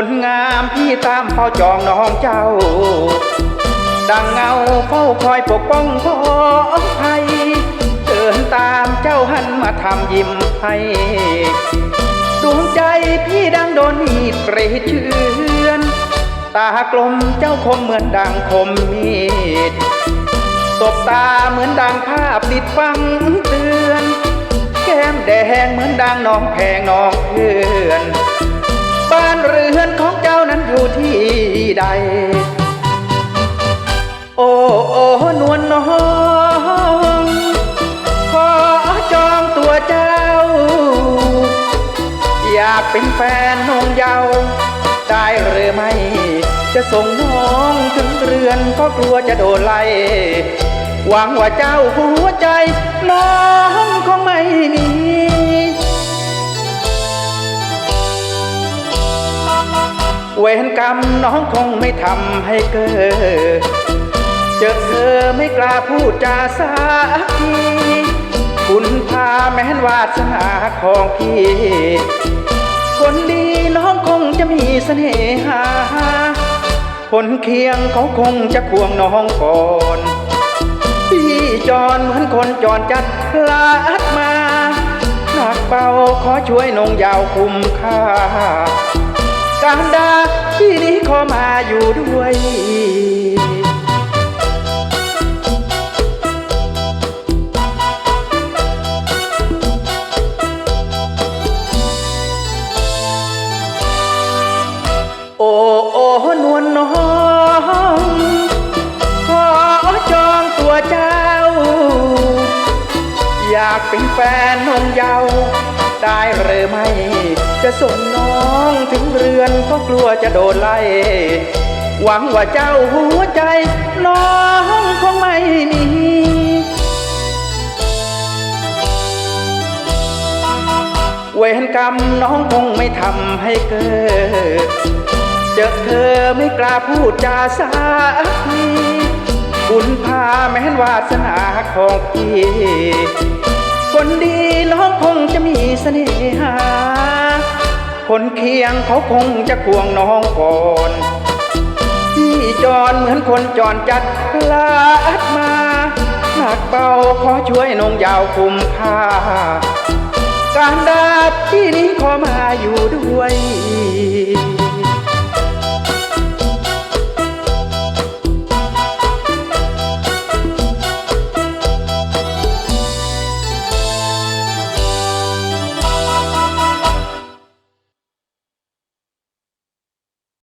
ผลงามพี่ตามเฝ้าจองน้องเจ้า ดังเงาเฝ้าคอยปกป้องพ้อภัยเดินตามเจ้าหันมาทำยิ้มให้ดวงใจพี่ดังโดนมีดกรีดเชือนตากลมเจ้าคมเหมือนดังคมมีดตบตาเหมือนดังภาพติดฟังเตือน แก้มแดงเหมือนดังน้องแพงน้องเพื่อน บ้านเรือนของเจ้านั้นอยู่ที่ใด โอ้โอ้นวลน้องขอจองตัวเจ้า อยากเป็นแฟนน้องเยาว์ได้หรือไม่ จะส่งน้องถึงเรือนก็กลัวจะโดนไล่หวังว่าเจ้าหัวใจ น้องคงไม่มี เวรกรรมน้องคงไม่ทำให้เกิด เจอเธอไม่กล้าพูดจาสักทีคุณพาแม้นวาสนาของพี่ คนดีน้องคงจะมีเสน่หา คนเคียงเขาคงจะควงน้องก่อนพี่จอนเหมือนคนจอนจัดลาดมาหนักเบาขอช่วยนงยาวคุ้มค่า การดาที่นี้ขอมาอยู่ด้วยโอ้โอ้นวลน้องขอจองตัวเจ้า อยากเป็นแฟนนงเยา ได้หรือไม่ จะส่งน้องถึง กลัวจะโดนไล่ หวังว่าเจ้าหัวใจ น้องคงไม่มีเวรกรรมน้องคงไม่ทำให้เกิด เจอเธอไม่กล้าพูดจาสักทีบุญพาแม้นวาสนาของพี่ คนดีน้องคงจะมีเสน่หา คนเคียงเขาคงจะควงน้องก่อนที่จอนเหมือนคนจอนจัดลาดมาหนักเบาขอช่วยนงยาวคุมค่าการดาบที่นี้ขอมาอยู่ด้วย